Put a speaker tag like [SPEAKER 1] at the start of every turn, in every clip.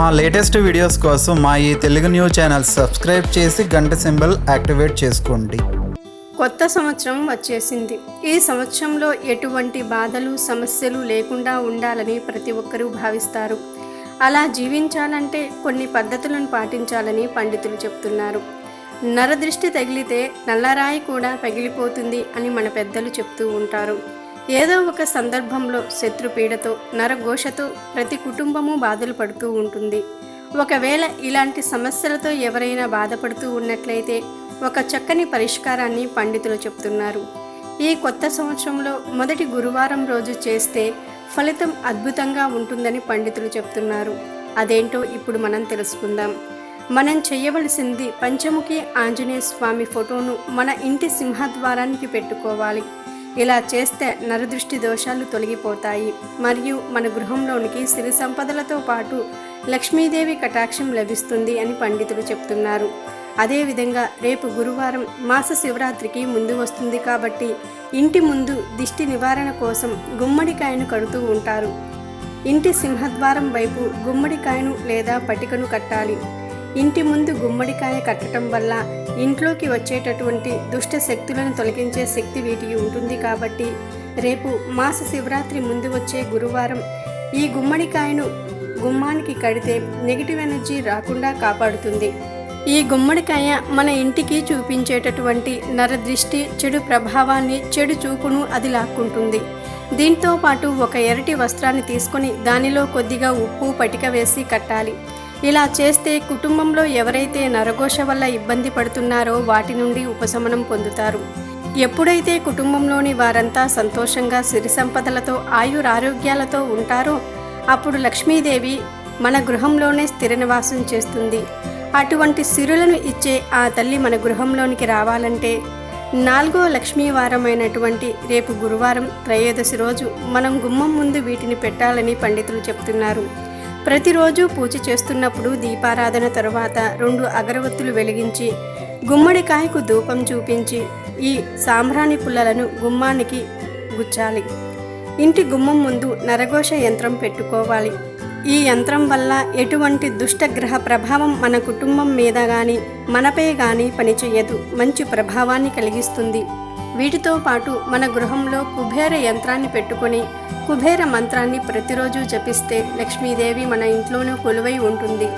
[SPEAKER 1] మా latest videos కోసం మా ఈ తెలుగు న్యూస్ ఛానల్ సబ్స్క్రైబ్ చేసి గంట సింబల్ యాక్టివేట్ చేసుకోండి.
[SPEAKER 2] కొత్త సంవత్సరం వచ్చేసింది. ఈ సంవత్సరంలో ఎటువంటి బాధలు సమస్యలు లేకుండా ఉండాలని ప్రతి ఒక్కరూ భావిస్తారు. అలా జీవించాలంటే కొన్ని పద్ధతులను పాటించాలని పండితులు చెప్తున్నారు. నరదృష్టి తగిలితే నల్లరాయి కూడా పగిలిపోతుంది అని మన పెద్దలు చెప్తూ ఉంటారు. ఏదో ఒక సందర్భంలో శత్రుపీడతో నరఘోషతో ప్రతి కుటుంబము బాధలు పడుతూ ఉంటుంది. ఒకవేళ ఇలాంటి సమస్యలతో ఎవరైనా బాధపడుతూ ఉన్నట్లయితే ఒక చక్కని పరిష్కారాన్ని పండితులు చెప్తున్నారు. ఈ కొత్త సంవత్సరంలో మొదటి గురువారం రోజు చేస్తే ఫలితం అద్భుతంగా ఉంటుందని పండితులు చెప్తున్నారు. అదేంటో ఇప్పుడు మనం తెలుసుకుందాం. మనం చేయవలసింది పంచముఖి ఆంజనేయ స్వామి ఫోటోను మన ఇంటి సింహద్వారానికి పెట్టుకోవాలి. ఇలా చేస్తే నరదృష్టి దోషాలు తొలగిపోతాయి. మరియు మన గృహంలోనికి సిరి సంపదలతో పాటు లక్ష్మీదేవి కటాక్షం లభిస్తుంది అని పండితులు చెప్తున్నారు. అదేవిధంగా రేపు గురువారం మాస శివరాత్రికి ముందు వస్తుంది కాబట్టి ఇంటి ముందు దిష్టి నివారణ కోసం గుమ్మడికాయను కడుతూ ఉంటారు. ఇంటి సింహద్వారం వైపు గుమ్మడికాయను లేదా పటికను కట్టాలి. ఇంటి ముందు గుమ్మడికాయ కట్టడం వల్ల ఇంట్లోకి వచ్చేటటువంటి దుష్ట శక్తులను తొలగించే శక్తి వీటికి ఉంటుంది కాబట్టి రేపు మాస శివరాత్రి ముందు వచ్చే గురువారం ఈ గుమ్మడికాయను గుమ్మానికి కడితే నెగిటివ్ ఎనర్జీ రాకుండా కాపాడుతుంది. ఈ గుమ్మడికాయ మన ఇంటికి చూపించేటటువంటి నరదృష్టి చెడు ప్రభావాన్ని చెడు చూపును అది లాక్కుంటుంది. దీంతో పాటు ఒక ఎరటి వస్త్రాన్ని తీసుకొని దానిలో కొద్దిగా ఉప్పు పటిక వేసి కట్టాలి. ఇలా చేస్తే కుటుంబంలో ఎవరైతే నరఘోష వల్ల ఇబ్బంది పడుతున్నారో వాటి నుండి ఉపశమనం పొందుతారు. ఎప్పుడైతే కుటుంబంలోని వారంతా సంతోషంగా సిరి సంపదలతో ఆయురారోగ్యాలతో ఉంటారో అప్పుడు లక్ష్మీదేవి మన గృహంలోనే స్థిర నివాసం చేస్తుంది. అటువంటి సిరులను ఇచ్చే ఆ తల్లి మన గృహంలోనికి రావాలంటే నాలుగో లక్ష్మీ వారమైనటువంటి రేపు గురువారం త్రయోదశి రోజు మనం గుమ్మం ముందు వీటిని పెట్టాలని పండితులు చెప్తున్నారు. ప్రతిరోజు పూజ చేస్తున్నప్పుడు దీపారాధన తరువాత రెండు అగరవత్తులు వెలిగించి గుమ్మడికాయకు ధూపం చూపించి ఈ సాంబ్రాణి పుల్లలను గుమ్మానికి గుచ్చాలి. ఇంటి గుమ్మం ముందు నరఘోష యంత్రం పెట్టుకోవాలి. ఈ యంత్రం వల్ల ఎటువంటి దుష్టగ్రహ ప్రభావం మన కుటుంబం మీద కానీ మనపై కానీ పనిచేయదు. మంచి ప్రభావాన్ని కలిగిస్తుంది. వీటితో పాటు మన గృహంలో కుబేర యంత్రాన్ని పెట్టుకొని కుబేర మంత్రాన్ని ప్రతిరోజు జపిస్తే లక్ష్మీదేవి మన ఇంట్లోనూ కొలువై ఉంటుంది.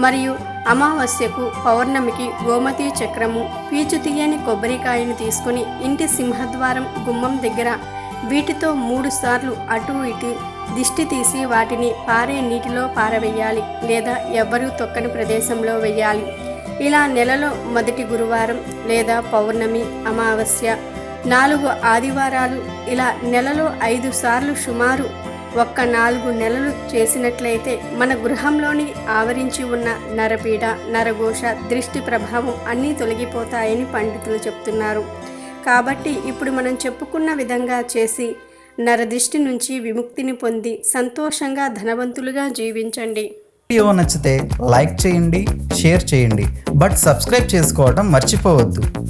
[SPEAKER 2] మరియు అమావాస్యకు పౌర్ణమికి గోమతి చక్రము పీచు తీయని కొబ్బరికాయను తీసుకుని ఇంటి సింహద్వారం గుమ్మం దగ్గర వీటితో మూడు సార్లు అటు ఇటు దిష్టి తీసి వాటిని పారే నీటిలో పారవేయాలి లేదా ఎవ్వరూ తొక్కని ప్రదేశంలో వేయాలి. ఇలా నెలలో మొదటి గురువారం లేదా పౌర్ణమి అమావాస్య నాలుగు ఆదివారాలు. ఇలా నెలలో ఐదు సార్లు సుమారు ఒక్క నాలుగు నెలలు చేసినట్లయితే మన గృహంలోని ఆవరించి ఉన్న నరపీడ నరఘోష దృష్టి ప్రభావం అన్నీ తొలగిపోతాయని పండితులు చెప్తున్నారు. కాబట్టి ఇప్పుడు మనం చెప్పుకున్న విధంగా చేసి నరదృష్టి నుంచి విముక్తిని పొంది సంతోషంగా ధనవంతులుగా జీవించండి.
[SPEAKER 1] వీడియో నచ్చితే లైక్ చేయండి షేర్ చేయండి. బట్ సబ్స్క్రైబ్ చేసుకోవడం మర్చిపోవద్దు.